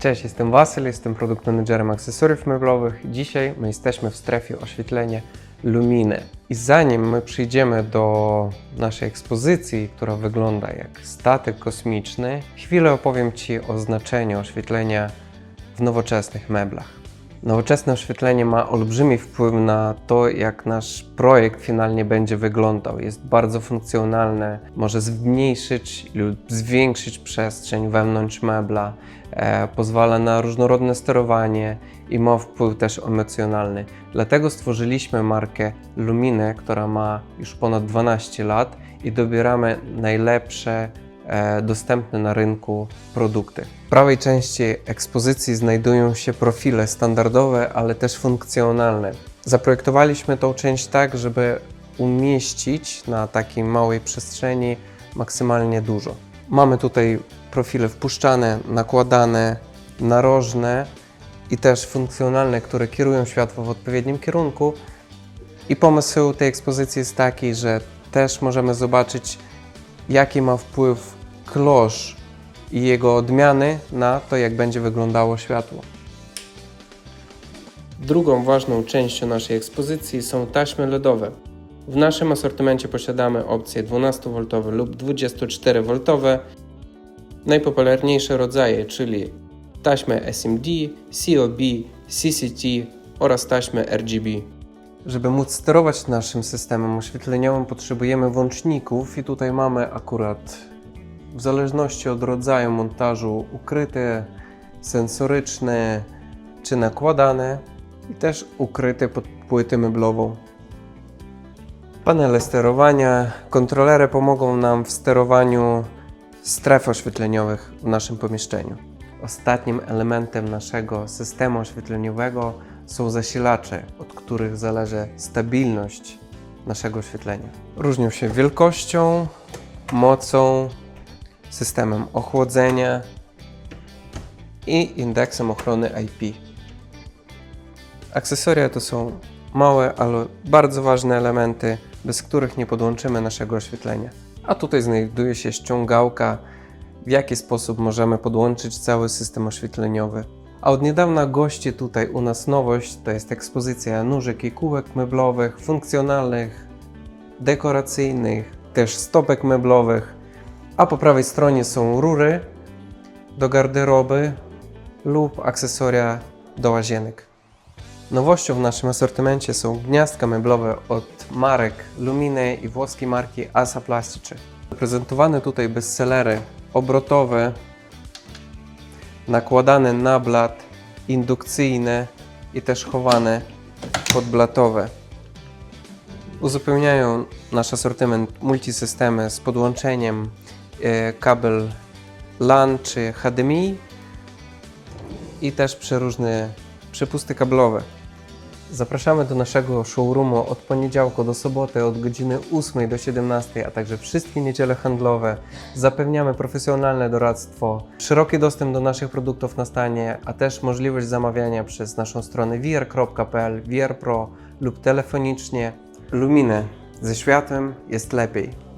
Cześć, jestem Wasyl, jestem produkt managerem akcesoriów meblowych. Dzisiaj my jesteśmy w strefie oświetlenia Lumine. I zanim my przyjdziemy do naszej ekspozycji, która wygląda jak statek kosmiczny, chwilę opowiem Ci o znaczeniu oświetlenia w nowoczesnych meblach. Nowoczesne oświetlenie ma olbrzymi wpływ na to, jak nasz projekt finalnie będzie wyglądał. Jest bardzo funkcjonalne, może zmniejszyć lub zwiększyć przestrzeń wewnątrz mebla, e, pozwala na różnorodne sterowanie i ma wpływ też emocjonalny. Dlatego stworzyliśmy markę Lumine, która ma już ponad 12 lat i dobieramy najlepsze dostępne na rynku produkty. W prawej części ekspozycji znajdują się profile standardowe, ale też funkcjonalne. Zaprojektowaliśmy tą część tak, żeby umieścić na takiej małej przestrzeni maksymalnie dużo. Mamy tutaj profile wpuszczane, nakładane, narożne i też funkcjonalne, które kierują światło w odpowiednim kierunku. I pomysł tej ekspozycji jest taki, że też możemy zobaczyć, jaki ma wpływ klosz i jego odmiany na to, jak będzie wyglądało światło. Drugą ważną częścią naszej ekspozycji są taśmy LEDowe. W naszym asortymencie posiadamy opcje 12V lub 24V. Najpopularniejsze rodzaje, czyli taśmy SMD, COB, CCT oraz taśmy RGB. Żeby móc sterować naszym systemem oświetleniowym, potrzebujemy włączników, i tutaj mamy akurat w zależności od rodzaju montażu ukryte, sensoryczne czy nakładane i też ukryte pod płytę meblową. Panele sterowania, kontrolery pomogą nam w sterowaniu stref oświetleniowych w naszym pomieszczeniu. Ostatnim elementem naszego systemu oświetleniowego są zasilacze, od których zależy stabilność naszego oświetlenia. Różnią się wielkością, mocą, systemem ochłodzenia i indeksem ochrony IP. Akcesoria to są małe, ale bardzo ważne elementy, bez których nie podłączymy naszego oświetlenia. A tutaj znajduje się ściągałka, w jaki sposób możemy podłączyć cały system oświetleniowy. A od niedawna gości tutaj u nas nowość, to jest ekspozycja nóżek i kółek meblowych, funkcjonalnych, dekoracyjnych, też stopek meblowych, a po prawej stronie są rury do garderoby lub akcesoria do łazienek. Nowością w naszym asortymencie są gniazdka meblowe od marek Lumine i włoskiej marki Asa Plastice. Prezentowane tutaj bestsellery obrotowe, nakładane na blat, indukcyjne i też chowane podblatowe. Uzupełniają nasz asortyment multisystemy z podłączeniem kabel LAN czy HDMI i też przeróżne przepusty kablowe. Zapraszamy do naszego showroomu od poniedziałku do soboty od godziny 8 do 17, a także wszystkie niedziele handlowe. Zapewniamy profesjonalne doradztwo, szeroki dostęp do naszych produktów na stanie, a też możliwość zamawiania przez naszą stronę vr.pl, VR Pro lub telefonicznie. Lumine ze światłem jest lepiej.